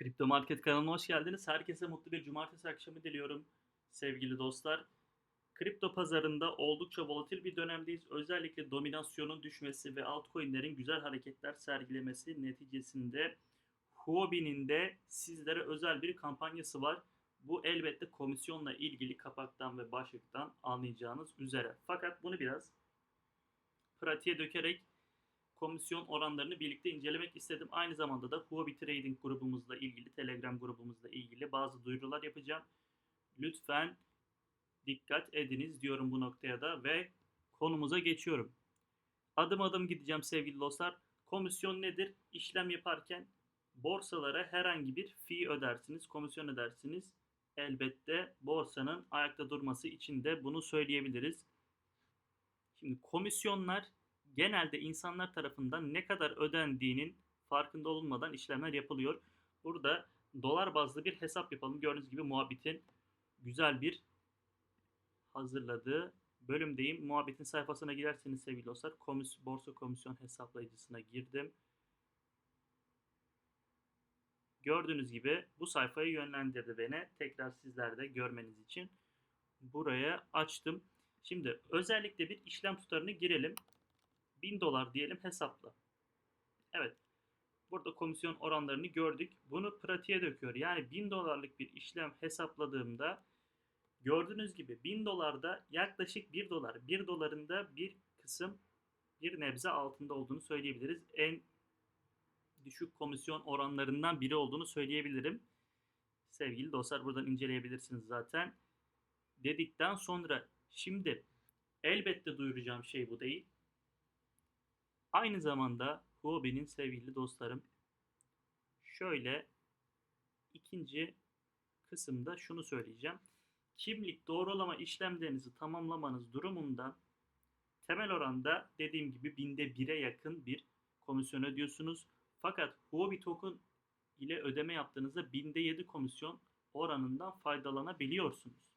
Kripto Market kanalına hoş geldiniz. Herkese mutlu bir cumartesi akşamı diliyorum sevgili dostlar. Kripto pazarında oldukça volatil bir dönemdeyiz. Özellikle dominasyonun düşmesi ve altcoin'lerin güzel hareketler sergilemesi neticesinde Huobi'nin de sizlere özel bir kampanyası var. Bu elbette komisyonla ilgili kapaktan ve başlıktan anlayacağınız üzere. Fakat bunu biraz pratiğe dökerek komisyon oranlarını birlikte incelemek istedim. Aynı zamanda da Huobi Trading grubumuzla ilgili, Telegram grubumuzla ilgili bazı duyurular yapacağım. Lütfen dikkat ediniz diyorum bu noktaya da ve konumuza geçiyorum. Adım adım gideceğim sevgili dostlar. Komisyon nedir? İşlem yaparken borsalara herhangi bir fee ödersiniz, komisyon ödersiniz. Elbette borsanın ayakta durması için de bunu söyleyebiliriz. Şimdi komisyonlar genelde insanlar tarafından ne kadar ödendiğinin farkında olunmadan işlemler yapılıyor. Burada dolar bazlı bir hesap yapalım. Gördüğünüz gibi muhabbetin güzel bir hazırladığı bölümdeyim. Muhabbetin sayfasına girerseniz sevgili dostlar komis borsa komisyon hesaplayıcısına girdim. Gördüğünüz gibi bu sayfayı yönlendirdi beni. Tekrar sizler de görmeniz için buraya açtım. Şimdi özellikle bir işlem tutarını girelim. 1000 dolar diyelim hesapla. Evet. Burada komisyon oranlarını gördük. Bunu pratiğe döküyor. Yani 1000 dolarlık bir işlem hesapladığımda gördüğünüz gibi 1000 dolarda yaklaşık 1 dolar. 1 dolarında bir kısım bir nebze altında olduğunu söyleyebiliriz. En düşük komisyon oranlarından biri olduğunu söyleyebilirim. Sevgili dostlar buradan inceleyebilirsiniz zaten. Dedikten sonra şimdi elbette duyuracağım şey bu değil. Aynı zamanda Huobi'nin sevgili dostlarım şöyle ikinci kısımda şunu söyleyeceğim. Kimlik doğrulama işlemlerinizi tamamlamanız durumunda temel oranda dediğim gibi binde bire yakın bir komisyon ödüyorsunuz. Fakat Huobi token ile ödeme yaptığınızda binde yedi komisyon oranından faydalanabiliyorsunuz.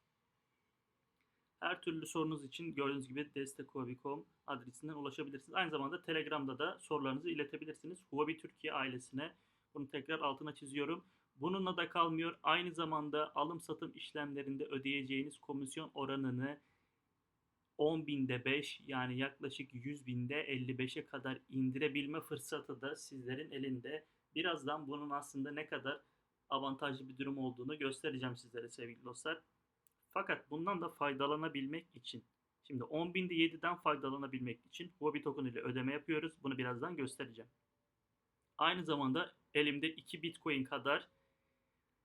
Her türlü sorunuz için gördüğünüz gibi destekhuobi.com adresinden ulaşabilirsiniz. Aynı zamanda Telegram'da da sorularınızı iletebilirsiniz. Huobi Türkiye ailesine bunu tekrar altına çiziyorum. Bununla da kalmıyor. Aynı zamanda alım satım işlemlerinde ödeyeceğiniz komisyon oranını 10 binde 5 yani yaklaşık 100 binde 55'e kadar indirebilme fırsatı da sizlerin elinde. Birazdan bunun aslında ne kadar avantajlı bir durum olduğunu göstereceğim sizlere sevgili dostlar. Fakat bundan da faydalanabilmek için şimdi 10 binde 7'den faydalanabilmek için Huobi token ile ödeme yapıyoruz. Bunu birazdan göstereceğim. Aynı zamanda elimde 2 Bitcoin kadar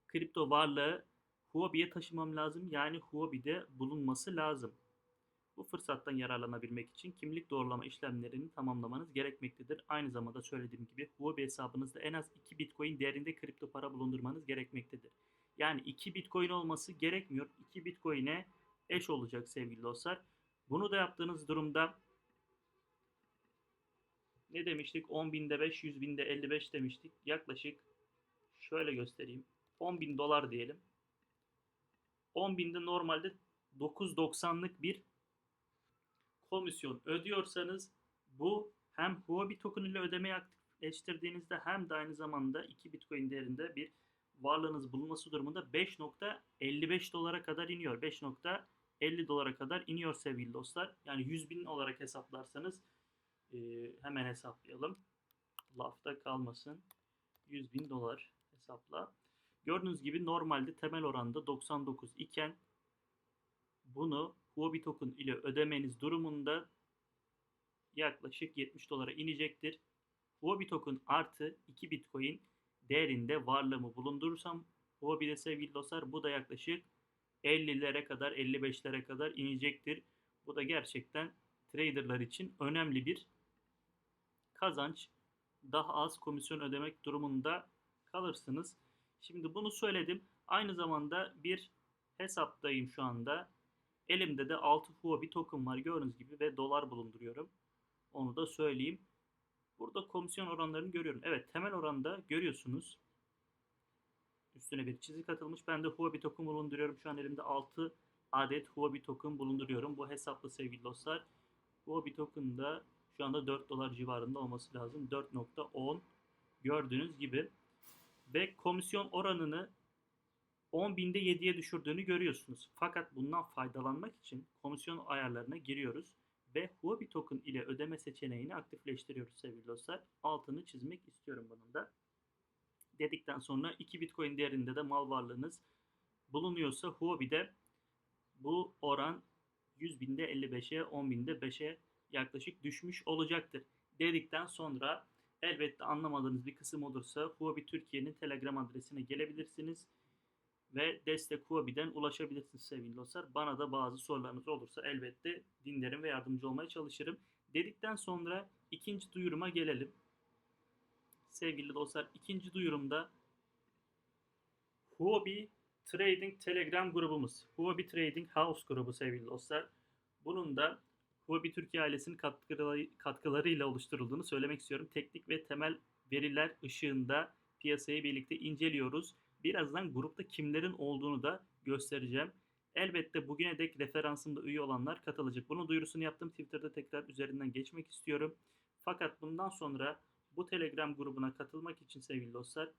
kripto varlığı Huobi'ye taşımam lazım. Yani Huobi'de bulunması lazım. Bu fırsattan yararlanabilmek için kimlik doğrulama işlemlerini tamamlamanız gerekmektedir. Aynı zamanda söylediğim gibi Huobi hesabınızda en az 2 Bitcoin değerinde kripto para bulundurmanız gerekmektedir. Yani 2 Bitcoin olması gerekmiyor. 2 Bitcoin'e eş olacak sevgili dostlar. Bunu da yaptığınız durumda ne demiştik? 10 binde 5, 100 binde 55 demiştik. Yaklaşık şöyle göstereyim. 10 bin dolar diyelim. 10 binde normalde 9.90'lık bir komisyon ödüyorsanız bu hem Huobi token ile ödemeyi aktifleştirdiğinizde hem de aynı zamanda 2 Bitcoin değerinde bir varlığınız bulunması durumunda 5.55 dolara kadar iniyor. 5.50 dolara kadar iniyor sevgili dostlar. Yani 100 bin olarak hesaplarsanız e, hemen hesaplayalım. Lafta kalmasın. 100 bin dolar hesapla. Gördüğünüz gibi normalde temel oranda 99 iken bunu Huobi token ile ödemeniz durumunda yaklaşık 70 dolara inecektir. Huobi token artı 2 Bitcoin değerinde varlığımı bulundurursam Huobi'de sevgili dostlar bu da yaklaşık 50'lere kadar 55'lere kadar inecektir. Bu da gerçekten traderlar için önemli bir kazanç. Daha az komisyon ödemek durumunda kalırsınız. Şimdi bunu söyledim. Aynı zamanda bir hesaptayım şu anda. Elimde de 6 Huobi token var gördüğünüz gibi ve dolar bulunduruyorum. Onu da söyleyeyim. Burada komisyon oranlarını görüyorum. Evet temel oranda görüyorsunuz. Üstüne bir çizik atılmış. Ben de Huobi token bulunduruyorum. Şu an elimde 6 adet Huobi token bulunduruyorum. Bu hesaplı sevgili dostlar. Huobi token da şu anda 4 dolar civarında olması lazım. 4.10 gördüğünüz gibi. ve komisyon oranını 10 binde 7'ye düşürdüğünü görüyorsunuz. Fakat bundan faydalanmak için komisyon ayarlarına giriyoruz ve Huobi token ile ödeme seçeneğini aktifleştiriyoruz sevgili dostlar. Altını çizmek istiyorum bunun da. Dedikten sonra 2 Bitcoin değerinde de mal varlığınız bulunuyorsa Huobi'de bu oran 100 binde 55'e 10 binde 5'e yaklaşık düşmüş olacaktır. Dedikten sonra elbette anlamadığınız bir kısım olursa Huobi Türkiye'nin Telegram adresine gelebilirsiniz ve destek Huobi'den ulaşabilirsiniz sevgili dostlar. Bana da bazı sorularınız olursa elbette dinlerim ve yardımcı olmaya çalışırım. Dedikten sonra ikinci duyuruma gelelim. Sevgili dostlar ikinci duyurumda Huobi Trading Telegram grubumuz. Huobi Trading House grubu sevgili dostlar. Bunun da Huobi Türkiye ailesinin katkıları, katkılarıyla oluşturulduğunu söylemek istiyorum. Teknik ve temel veriler ışığında piyasayı birlikte inceliyoruz. Birazdan grupta kimlerin olduğunu da göstereceğim. Elbette bugüne dek referansımda üye olanlar katılacak. Bunun duyurusunu yaptım. Twitter'da tekrar üzerinden geçmek istiyorum. Fakat bundan sonra bu Telegram grubuna katılmak için sevgili dostlar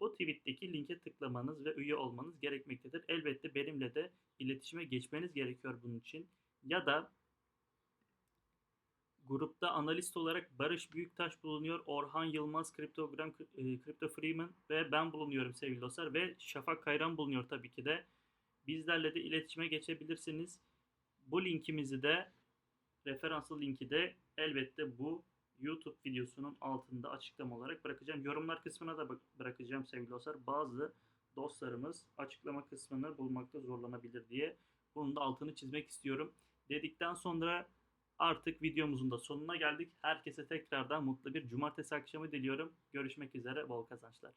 bu tweet'teki linke tıklamanız ve üye olmanız gerekmektedir. Elbette benimle de iletişime geçmeniz gerekiyor bunun için. Ya da grupta analist olarak Barış Büyüktaş bulunuyor, Orhan Yılmaz, Kriptogram, e, Crypto Freeman ve ben bulunuyorum sevgili dostlar. Ve Şafak Kayran bulunuyor tabii ki de. Bizlerle de iletişime geçebilirsiniz. Bu linkimizi de, referanslı linki de elbette bu YouTube videosunun altında açıklama olarak bırakacağım. Yorumlar kısmına da bırakacağım sevgili dostlar. Bazı dostlarımız açıklama kısmını bulmakta zorlanabilir diye bunun da altını çizmek istiyorum. Dedikten sonra artık videomuzun da sonuna geldik. Herkese tekrardan mutlu bir cumartesi akşamı diliyorum. Görüşmek üzere. Bol kazançlar.